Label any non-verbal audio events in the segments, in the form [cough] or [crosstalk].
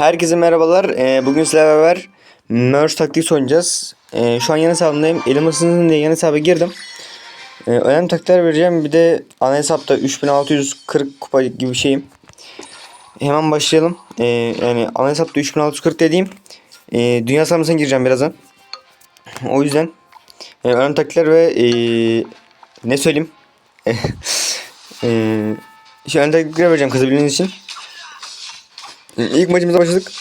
Herkese merhabalar. Ee, bugün sizlerle beraber Merge taktiği oynayacağız. Ee, şu an yan hesabındayım. Elim ısınsın diye yan hesaba girdim. Ee, önemli taktikler vereceğim. Bir de ana hesapta 3640 kupa gibi bir şeyim. Hemen başlayalım. Ee, yani ana hesapta 3640 dediğim e, dünya sıralamasına gireceğim birazdan. O yüzden e, önemli taktikler ve e, ne söyleyeyim? [laughs] e, şu önemli taktikler vereceğim kızabildiğiniz için. İlk maçımıza başladık.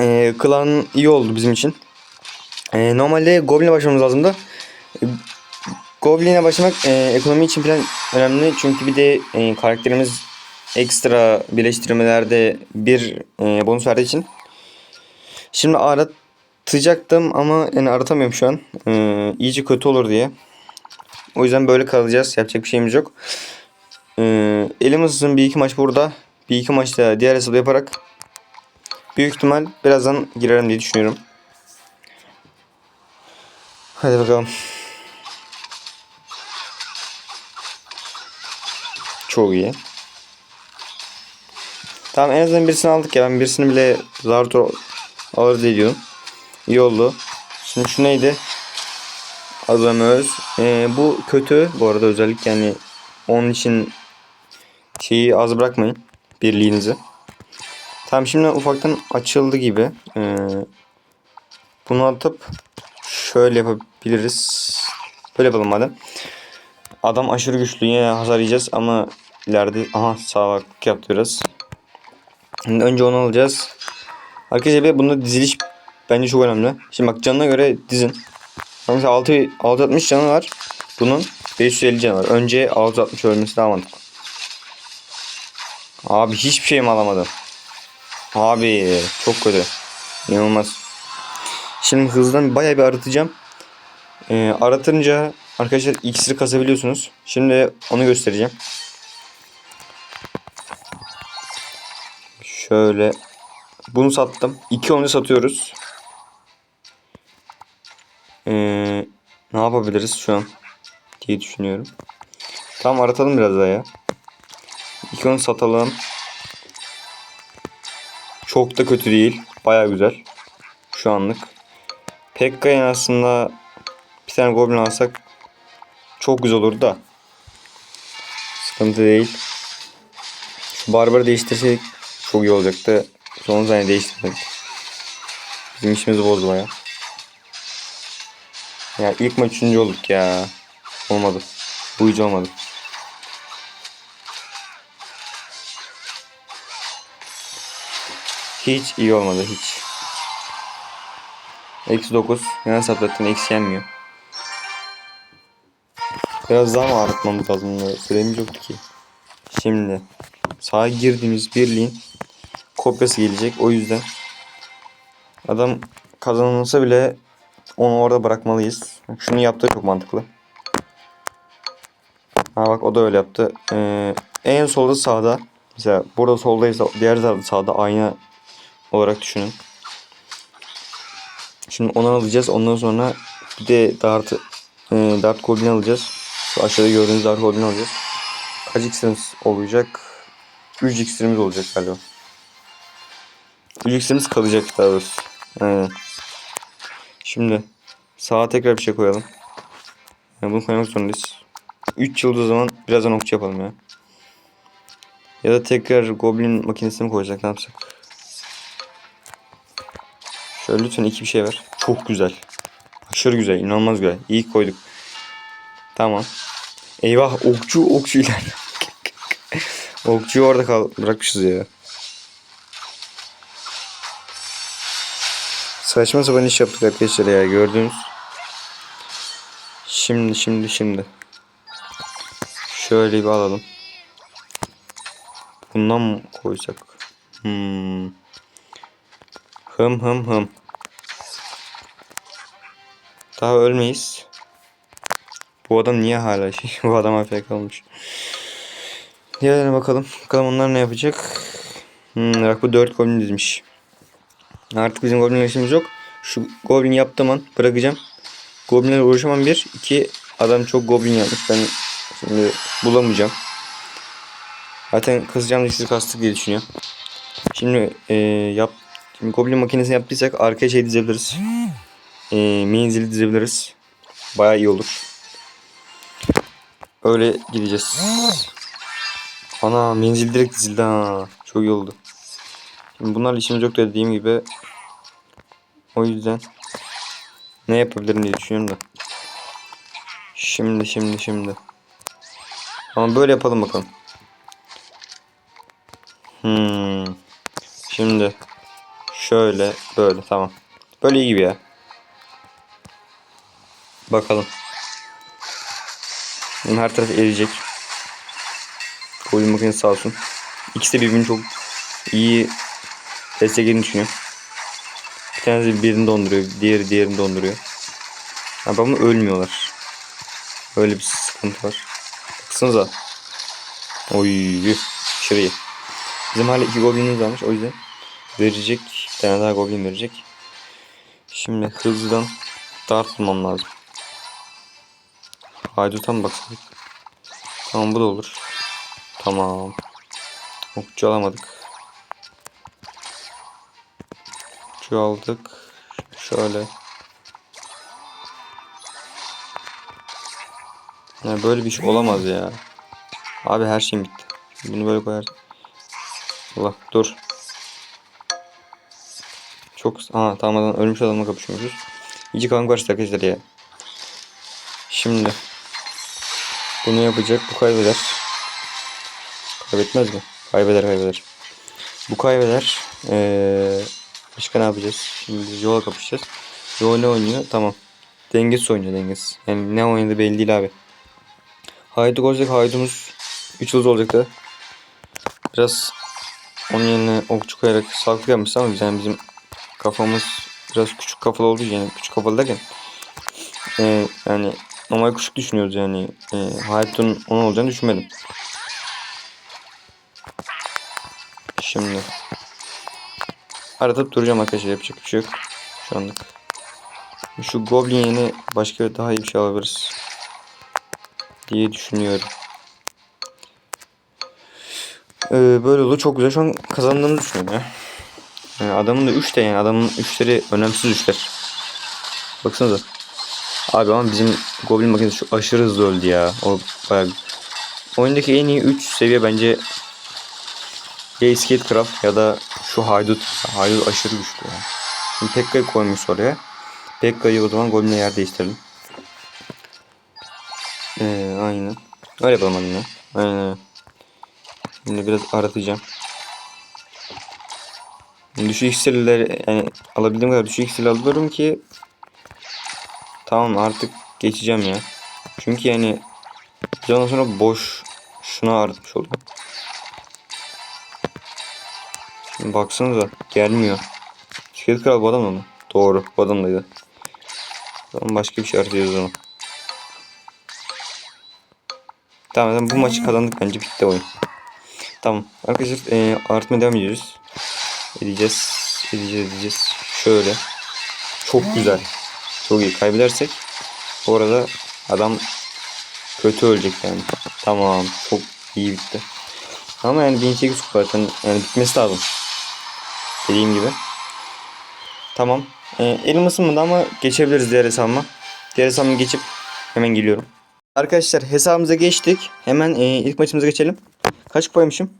Ee, klan iyi oldu bizim için. Ee, normalde Goblin'e başlamamız lazımdı. Ee, Goblin'e başlamak e, ekonomi için falan önemli. Çünkü bir de e, karakterimiz ekstra birleştirmelerde bir e, bonus verdiği için. Şimdi aratacaktım ama yani aratamıyorum şu an. Ee, iyice kötü olur diye. O yüzden böyle kalacağız. Yapacak bir şeyimiz yok. Ee, elimizin bir iki maç burada. Bir iki maçta diğer hesabı yaparak büyük ihtimal birazdan girerim diye düşünüyorum. Hadi bakalım. Çok iyi. Tamam en azından birisini aldık ya. Ben birisini bile zar zor alır diye diyordum. İyi oldu. Şimdi şu neydi? Adam öz. Ee, bu kötü. Bu arada özellikle yani onun için şeyi az bırakmayın. Birliğinizi. Tamam şimdi ufaktan açıldı gibi. Ee, bunu atıp şöyle yapabiliriz. Böyle yapalım madem. Adam aşırı güçlü yine hasar yiyeceğiz ama ileride aha sağlık yapıyoruz. Şimdi önce onu alacağız. Arkadaşlar bir bunda diziliş bence çok önemli. Şimdi bak canına göre dizin. Mesela 6 660 canı var. Bunun 550 canı var. Önce 660 ölmesi daha mantıklı. Abi hiçbir şey mi alamadım? Abi çok kötü. İnanılmaz. Şimdi hızdan bayağı bir aratacağım. Ee, aratınca arkadaşlar iksiri kasabiliyorsunuz. Şimdi onu göstereceğim. Şöyle. Bunu sattım. 2 onu satıyoruz. Ee, ne yapabiliriz şu an diye düşünüyorum. Tamam aratalım biraz daha ya. İki onu satalım. Çok da kötü değil. Baya güzel. Şu anlık. Pekka'ya aslında bir tane goblin alsak çok güzel olurdu da. Sıkıntı değil. Şu barbarı değiştirseydik çok iyi olacaktı. Son saniye değiştirmedik. Bizim işimizi bozdu baya. Ya ilk maç üçüncü olduk ya. Olmadı. Bu hiç olmadı. Hiç iyi olmadı hiç. Eksi 9. Yani saplatın eksi yenmiyor. Biraz daha mı ağrıtmamız lazım? Süremiz yoktu ki. Şimdi sağa girdiğimiz birliğin kopyası gelecek. O yüzden adam kazanılsa bile onu orada bırakmalıyız. Şunu yaptığı çok mantıklı. Ha bak o da öyle yaptı. Ee, en solda sağda. Mesela burada soldaysa diğer tarafta sağda aynı olarak düşünün. Şimdi onu alacağız. Ondan sonra bir de dart, e, dart goblin alacağız. Şu aşağıda gördüğünüz dart goblin alacağız. Kaç iksirimiz olacak? 3 iksirimiz olacak galiba. 3 iksirimiz kalacak daha doğrusu. Aynen. Şimdi sağa tekrar bir şey koyalım. Yani bunu koymak zorundayız. 3 yıldız o zaman birazdan okçu yapalım ya. Ya da tekrar goblin makinesini mi koyacak ne yapsak? Şöyle lütfen iki bir şey ver. Çok güzel. Aşırı güzel. inanılmaz güzel. İyi koyduk. Tamam. Eyvah okçu okçu iler. [laughs] Okçuyu orada kal bırakmışız ya. Saçma sapan iş yaptık arkadaşlar ya gördünüz. Şimdi şimdi şimdi. Şöyle bir alalım. Bundan mı koysak? Hmm. Hım hım hım. Daha ölmeyiz. Bu adam niye hala şey? [laughs] Bu adam afk kalmış. Diğerlerine bakalım. Bakalım onlar ne yapacak. Hmm, bak bu 4 goblin dizmiş. Artık bizim goblin işimiz yok. Şu goblin yaptığım an bırakacağım. Goblinlerle uğraşamam bir. iki adam çok goblin yapmış. Ben şimdi bulamayacağım. Zaten kızacağım dişli kastık diye düşünüyorum. Şimdi e, yap Şimdi Goblin makinesini yaptıysak arkaya şey dizebiliriz. E, menzili dizebiliriz. Baya iyi olur. Öyle gideceğiz. Ana menzil direkt dizildi ha. Çok iyi oldu. Şimdi bunlarla işimiz yok dediğim gibi. O yüzden ne yapabilirim diye düşünüyorum da. Şimdi şimdi şimdi. Ama böyle yapalım bakalım. Hmm. Şimdi şöyle böyle tamam. Böyle iyi gibi ya. Bakalım. Şimdi her taraf eriyecek. Oyun makinesi sağ olsun. İkisi de birbirini çok iyi desteklediğini düşünüyorum. Bir tanesi birini donduruyor, diğeri diğerini donduruyor. Ama ölmüyorlar. Öyle bir sıkıntı var. Baksanıza. Oy, şurayı. Bizim hala iki goblinimiz varmış o yüzden verecek. Bir tane daha goblin verecek. Şimdi hızlıdan dart bulmam lazım. Haydut'a mı baksak? Tamam bu da olur. Tamam. Okçu alamadık. Okçu aldık. Şöyle. Ya böyle bir şey olamaz ya. Abi her şeyim bitti. Bunu böyle koyar. Allah dur. Çok ha tamam ölmüş adamla kapışıyormuşuz. İyice kanka başladı arkadaşlar ya. Şimdi bunu yapacak bu kaybeder. Kaybetmez mi? Kaybeder kaybeder. Bu kaybeder. Ee, başka ne yapacağız? Şimdi yola kapışacağız. Yo ne oynuyor? Tamam. Dengesiz oynuyor dengesiz. Yani ne oynadı belli değil abi. Hayduk olacak haydumuz 3 yıldız olacaktı. Biraz onun yerine okçu koyarak sağlıklı yapmış ama biz yani bizim kafamız biraz küçük kafalı olduğu için yani küçük kafalı derken e, yani normal küçük düşünüyoruz yani e, Haydut'un onun olacağını düşünmedim. Şimdi aratıp duracağım arkadaşlar yapacak bir şey yok şu anlık. Şu Goblin yeni başka bir daha iyi bir şey alabiliriz diye düşünüyorum. Ee, böyle oldu çok güzel şu an kazandığımızı düşünüyorum ya. Yani adamın da 3 de yani adamın 3'leri önemsiz 3'ler. Baksanıza. Abi ama bizim Goblin makinesi şu aşırı hızlı öldü ya. O bayağı Oyundaki en iyi 3 seviye bence ya Skate Craft ya da şu Haydut. Haydut aşırı güçlü ya. Şimdi Pekka'yı koymuş oraya. Pekka'yı o zaman Goblin'le yer değiştirelim. Ee, aynen. Öyle yapalım. Aynen öyle. Şimdi biraz aratacağım. Düşük iksirleri yani alabildiğim kadar düşük iksirleri alıyorum ki tamam artık geçeceğim ya. Çünkü yani ondan sonra boş şuna aratmış oldum. Şimdi baksanıza gelmiyor. Şirket kral bu adam mı? Doğru bu adamdaydı. Tamam başka bir şey aratıyoruz onu. Tamam zaten bu maçı kazandık bence bitti oyun. Tamam arkadaşlar e, artmaya devam ediyoruz. Edeceğiz. Edeceğiz edeceğiz. Şöyle. Çok güzel. Çok iyi. Kaybedersek bu arada adam kötü ölecek yani. Tamam. Çok iyi bitti. Ama yani 1800 kupa zaten yani bitmesi lazım. Dediğim gibi. Tamam. Ee, elim ısınmadı ama geçebiliriz diğer hesabıma. Diğer hesabıma geçip hemen geliyorum. Arkadaşlar hesabımıza geçtik. Hemen e, ilk maçımıza geçelim. Kaç kupaymışım?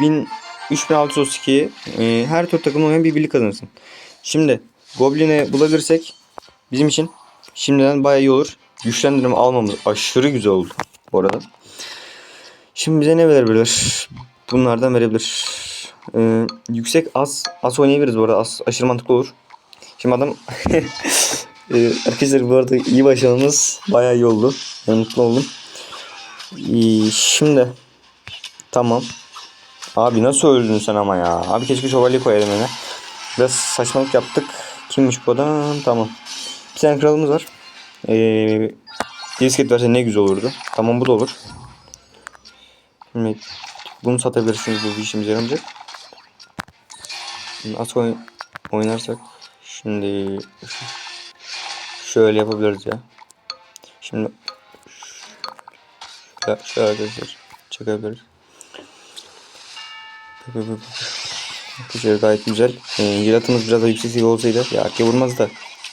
1000 3632 e, her tur takımla oynayan bir birlik kazanırsın. Şimdi Goblin'i bulabilirsek bizim için şimdiden bayağı iyi olur. Güçlendirme almamız aşırı güzel oldu bu arada. Şimdi bize ne verebilir? Bunlardan verebilir. Ee, yüksek az az oynayabiliriz bu arada. Az aşırı mantıklı olur. Şimdi adam [laughs] ee, arkadaşlar bu arada iyi başlamamız bayağı iyi oldu. Ben mutlu oldum. Ee, şimdi tamam. Abi nasıl öldün sen ama ya. Abi keşke şövalye koyalım öne. Biraz saçmalık yaptık. Kimmiş bu adam? Tamam. Tane kralımız var. Ee, disket verse ne güzel olurdu. Tamam bu da olur. Şimdi bunu satabilirsiniz. Bu bir işimize yaramayacak. Şimdi oyn oynarsak şimdi şöyle yapabiliriz ya. Şimdi şöyle, şöyle arkadaşlar çekebiliriz. Arkadaşlar gayet güzel. Ee, Jilatımız biraz daha yüksek olsaydı ya arkaya vurmaz da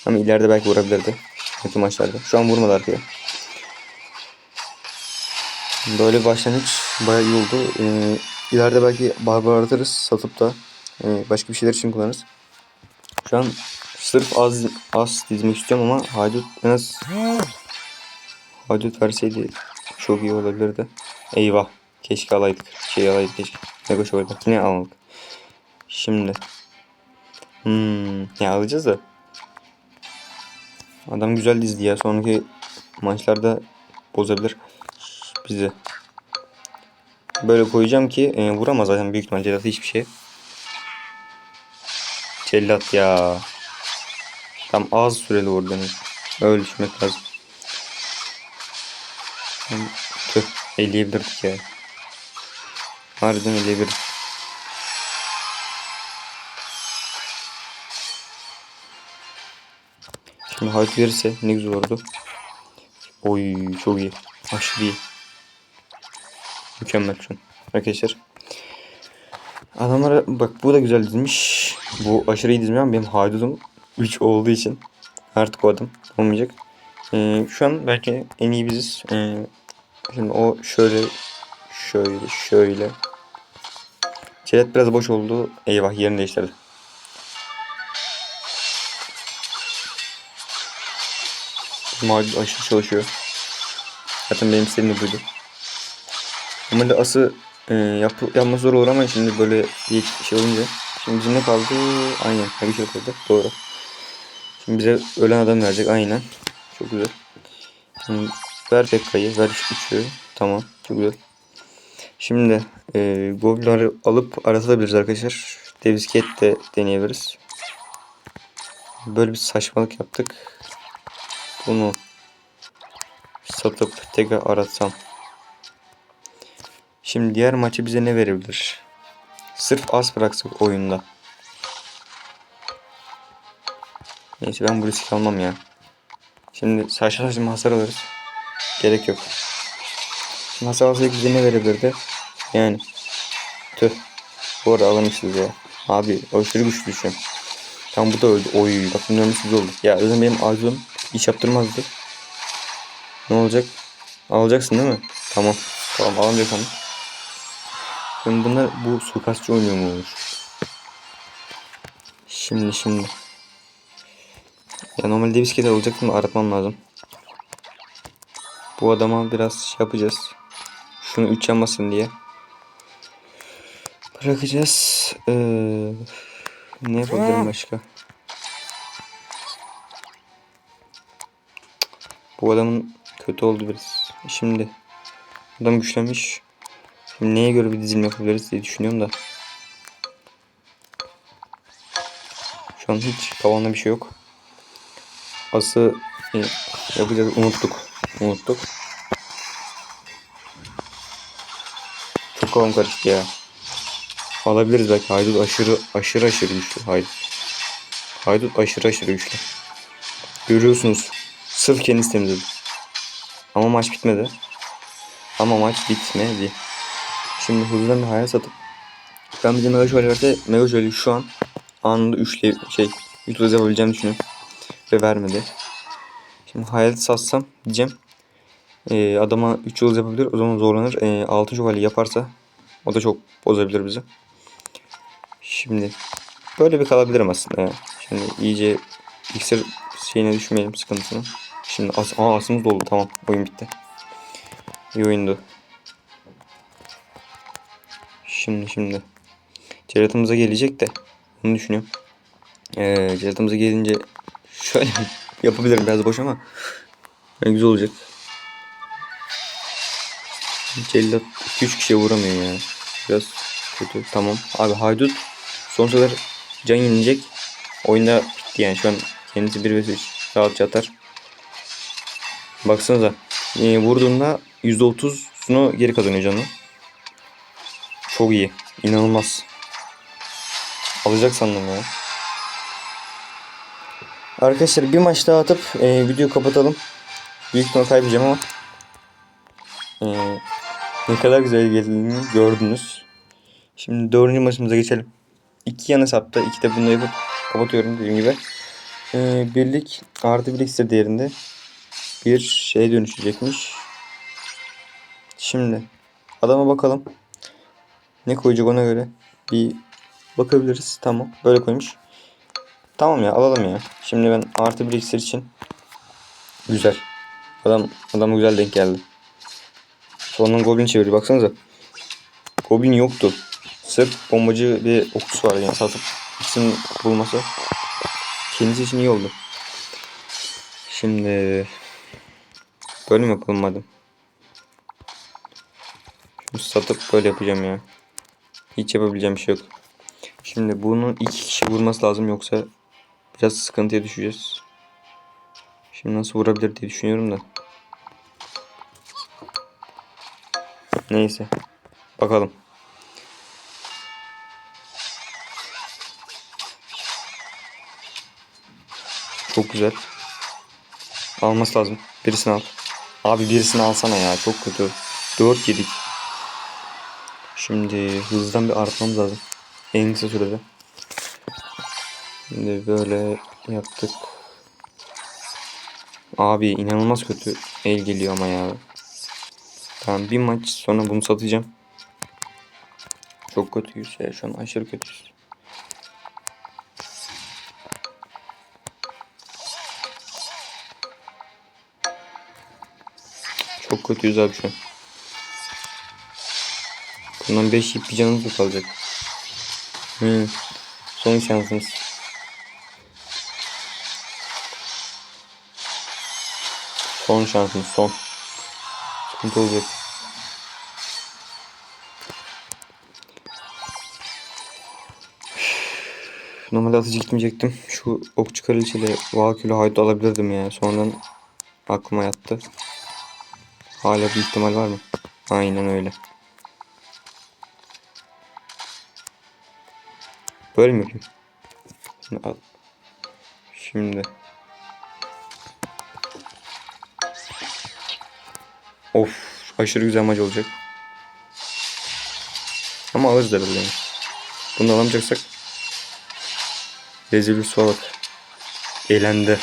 ama ileride belki vurabilirdi. Kötü maçlarda. Şu an vurmadı arkaya. Böyle bir başlangıç bayağı iyi oldu. Ee, ileride belki barbar atarız satıp da e, başka bir şeyler için kullanırız. Şu an sırf az az dizmek istiyorum ama haydut en az haydut verseydi çok iyi olabilirdi. Eyvah. Keşke alaydık. Şey alaydık keşke. Koş orada. Yine almadık. Şimdi. Hmm, ya alacağız da. Adam güzel dizdi ya. Sonraki maçlarda bozabilir bizi. Böyle koyacağım ki e, vuramaz zaten büyük ihtimal Cellat hiçbir şey. Cellat ya. Tam az süreli vurdu. Öyle düşünmek lazım. Tüh. Eleyebilirdik ya. Harbiden eleyebilirdik. Şimdi harf verirse ne güzel olurdu. Oy çok iyi. Aşırı iyi. Mükemmel şu an. Arkadaşlar. Adamlara bak bu da güzel dizmiş. Bu aşırı iyi dizmiş ama benim haydudum 3 olduğu için artık o adam olmayacak. Ee, şu an belki en iyi biziz. Ee, şimdi o şöyle şöyle şöyle. Çelet biraz boş oldu. Eyvah yerini değiştirdi. Macun aşırı çalışıyor. Zaten benim istediğim de buydu. Normalde ası e, yap, yapması zor olur ama şimdi böyle bir şey olunca. Şimdi bizim ne kaldı? Aynen. Bir şey kaldı. Doğru. Şimdi bize ölen adam verecek. Aynen. Çok güzel. Şimdi ver Pekka'yı. Ver üçü. Tamam. Çok güzel. Şimdi e, Goblin'leri alıp aratabiliriz arkadaşlar. Devisket de deneyebiliriz. Böyle bir saçmalık yaptık. Bunu satıp tekrar aratsam. Şimdi diğer maçı bize ne verebilir? Sırf az bıraksak oyunda. Neyse ben bu riski almam ya. Şimdi saçma saçma hasar alırız. Gerek yok. Şimdi hasar alsaydık bize ne verebilirdi? Yani. Tüh. Bu arada alamışız ya. Abi aşırı güçlü an. Tam bu da öldü. Oy bak bunun ölmesi oldu. Ya zaten benim arzum iş yaptırmazdı. Ne olacak? Alacaksın değil mi? Tamam. Tamam alamayacaksan. Şimdi bunlar bu suikastçı oynuyor mu olur? Şimdi şimdi. Ya normalde bisiklet alacaktım da aratmam lazım. Bu adama biraz şey yapacağız. Şunu 3 yanmasın diye. Bırakacağız. Ee, ne yapabilirim başka? Bu adamın kötü oldu biraz. Şimdi adam güçlenmiş. Şimdi neye göre bir dizilme yapabiliriz diye düşünüyorum da. Şu an hiç tavanda bir şey yok. Ası e, yapacağız unuttuk. Unuttuk. Çok kafam karıştı ya. Alabiliriz belki. Haydut aşırı aşırı aşırı güçlü. Haydut. Haydut aşırı aşırı güçlü. Görüyorsunuz. Sırf kendisi temizledi. Ama maç bitmedi. Ama maç bitmedi. Şimdi hızlıdan bir hayal satıp ben bir de Mega Şövalye verse Mega Şövalye şu an anında üçle şey utilize yapabileceğimi düşünüyorum. Ve vermedi. Şimdi hayal satsam diyeceğim. Ee, adama 3 yıldız yapabilir. O zaman zorlanır. Ee, 6 şövalye yaparsa o da çok bozabilir bizi. Şimdi böyle bir kalabilirim aslında ya. Şimdi iyice iksir şeyine düşmeyelim sıkıntısını. Şimdi as Aa, asımız doldu tamam oyun bitti. İyi oyundu. Şimdi şimdi. Ceratımıza gelecek de. Onu düşünüyorum. Ee, ceratımıza gelince şöyle [laughs] yapabilirim biraz boş ama yani güzel olacak. Cellat 2-3 kişiye vuramıyor ya. Biraz kötü. Tamam. Abi haydut sonsuza kadar can yenilecek. Oyunda bitti yani. Şu an kendisi 1 vs 3 rahatça atar. Baksanıza. E, vurduğunda %30'unu geri kazanıyor canı. Çok iyi. İnanılmaz. Alacak sandım ya. Arkadaşlar bir maç daha atıp e, videoyu kapatalım. Büyük ihtimal kaybedeceğim ama e, ne kadar güzel geldiğini gördünüz. Şimdi dördüncü maçımıza geçelim. İki yan hesapta. iki de bunu yapıp kapatıyorum dediğim gibi. Ee, birlik artı bir iksir değerinde bir şeye dönüşecekmiş. Şimdi adama bakalım. Ne koyacak ona göre bir bakabiliriz. Tamam. Böyle koymuş. Tamam ya alalım ya. Şimdi ben artı bir iksir için güzel. Adam adam güzel denk geldi. Sonundan Goblin çeviriyor. Baksanıza. Goblin yoktu. Sırf bombacı bir okçusu var yani satıp ikisini bulması kendisi için iyi oldu. Şimdi böyle mi yapalım madem? Şimdi satıp böyle yapacağım ya. Hiç yapabileceğim bir şey yok. Şimdi bunun iki kişi vurması lazım yoksa biraz sıkıntıya düşeceğiz. Şimdi nasıl vurabilir diye düşünüyorum da. Neyse. Bakalım. Çok güzel. Alması lazım. Birisini al. Abi birisini alsana ya. Çok kötü. 4 yedik. Şimdi hızdan bir artmamız lazım. En kısa sürede. Şimdi böyle yaptık. Abi inanılmaz kötü el geliyor ama ya. Tamam bir maç sonra bunu satacağım. Çok kötüyüz ya şu an aşırı kötüyüz. Kötüyüz abi şu an. Bundan 5 yiyip bir canımız mı kalacak? Hmm. Son şansımız. Son şansımız son. Sıkıntı olacak. Normalde atıcı gitmeyecektim. Şu okçu kraliçeyle Valkülü Haydut alabilirdim ya. Sonradan aklıma yattı. Hala bir ihtimal var mı? Aynen öyle. Böyle mi? Şimdi al. Şimdi. Of aşırı güzel maç olacak. Ama alırız herhalde yani. Bunu alamayacaksak Rezil bak. Elendi.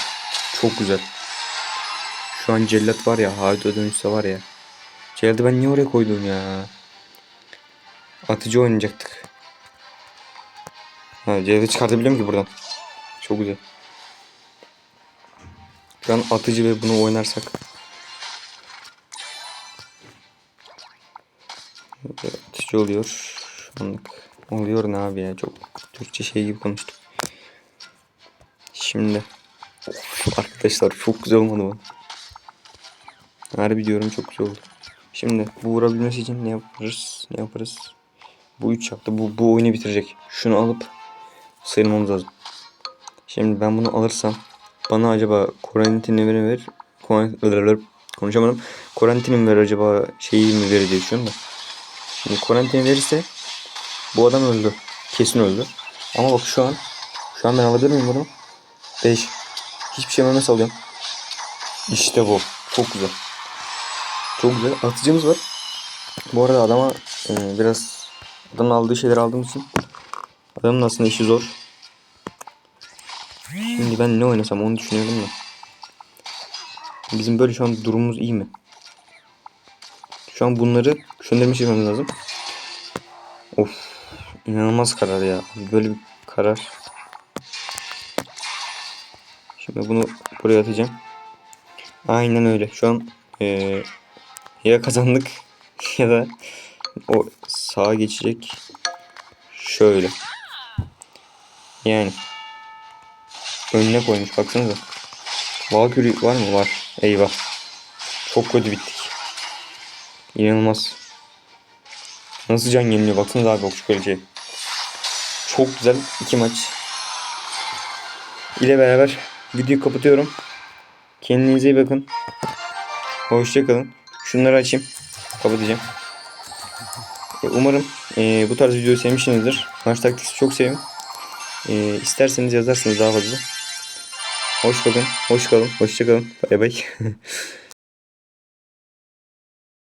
Çok güzel. Şu an cellat var ya. Haydo dönüşse var ya. Cellat'ı ben niye oraya koydum ya? Atıcı oynayacaktık. Ha cellat'ı çıkartabiliyor ki buradan? Çok güzel. Şu an atıcı ve bunu oynarsak. Atıcı oluyor. Anlık. Oluyor ne abi ya çok Türkçe şey gibi konuştuk. Şimdi arkadaşlar çok güzel olmadı bu. Harbi diyorum çok güzel oldu. Şimdi bu vurabilmesi için ne yaparız? Ne yaparız? Bu 3 yaptı. Bu, bu oyunu bitirecek. Şunu alıp sayılmamız lazım. Şimdi ben bunu alırsam bana acaba Quarantine mi verir? Quarantine, konuşamadım. Quarantine mi verir acaba şeyi mi verir diye düşünüyorum da. Şimdi Quarantine verirse bu adam öldü. Kesin öldü. Ama bak şu an şu an ben alabilir miyim bunu? 5. Hiçbir şey vermez alıyorum. İşte bu. Çok güzel. Çok güzel. Atıcımız var. Bu arada adama e, biraz adamın aldığı şeyleri aldığım için adamın aslında işi zor. Şimdi ben ne oynasam onu düşünüyorum da. Bizim böyle şu an durumumuz iyi mi? Şu an bunları şöndermiş yapmamız lazım. Of. inanılmaz karar ya. Böyle bir karar. Şimdi bunu buraya atacağım. Aynen öyle. Şu an ee, ya kazandık [laughs] ya da o sağa geçecek. Şöyle. Yani. Önüne koymuş. Baksanıza. Valkyrie var mı? Var. Eyvah. Çok kötü bittik. İnanılmaz. Nasıl can yeniliyor? Baksanıza abi okçu kaleciye. Çok güzel iki maç. ile beraber videoyu kapatıyorum. Kendinize iyi bakın. Hoşçakalın. Şunları açayım. Kapatacağım. E, umarım e, bu tarz videoyu sevmişsinizdir. Maç taktiği çok sevim. E, isterseniz yazarsınız daha fazla. Hoş kalın. Hoş kalın. Hoşçakalın. Bay bay. [laughs]